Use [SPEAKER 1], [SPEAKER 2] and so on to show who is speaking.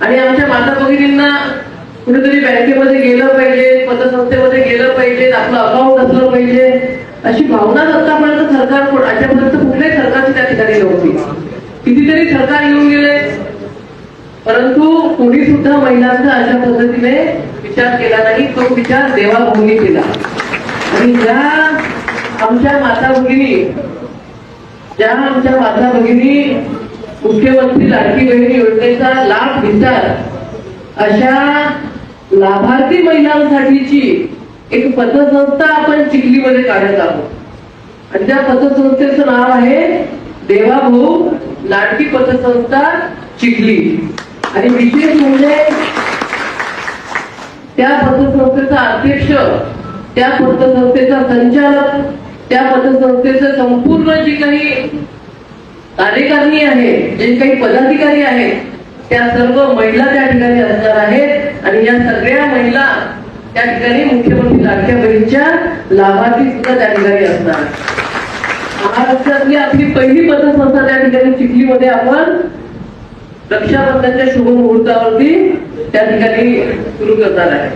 [SPEAKER 1] आणि आमच्या माता भगिनींना कुठेतरी बँकेमध्ये गेलं पाहिजे पतसंस्थेमध्ये गेलं पाहिजे आपलं अकाउंट असलं पाहिजे अशी भावनाच आतापर्यंत सरकार कोण- आतापर्यंत कुठल्याही सरकारची त्या ठिकाणी नव्हती. कितीतरी सरकार येऊन गेले. परंतु कोणी सुद्धा महिलांचा अशा पद्धतीने विचार केला नाही तो विचार देवाभूमी केला. आणि ज्या आमच्या माता भगिनी ज्या आमच्या माता भगिनी मुख्यमंत्री लाडकी बहिणी योजनेचा लाभ अशा लाभार्थी महिलांसाठीची एक पतसंस्था आपण चिखलीमध्ये काढत आहोत. आणि त्या पतसंस्थेचं नाव आहे देवाभाऊ लाडकी पतसंस्था चिखली. आणि विशेष म्हणजे त्या पतसंस्थेचा अध्यक्ष त्या पतसंस्थेचा संचालक त्या पतसंस्थेचं संपूर्ण जी काही कार्यकारिणी आहे जे काही पदाधिकारी आहेत त्या सर्व महिला त्या ठिकाणी असणार आहेत आणि या सगळ्या महिला त्या ठिकाणी मुख्यमंत्री लाडक्या बहिणीच्या लाभार्थी सुद्धा त्या ठिकाणी असणार. महाराष्ट्रातली आपली पहिली पतसंस्था त्या ठिकाणी चिखलीमध्ये आपण रक्षाबंधनच्या शुभ मुहूर्तावरती त्या ठिकाणी सुरू करणार आहे.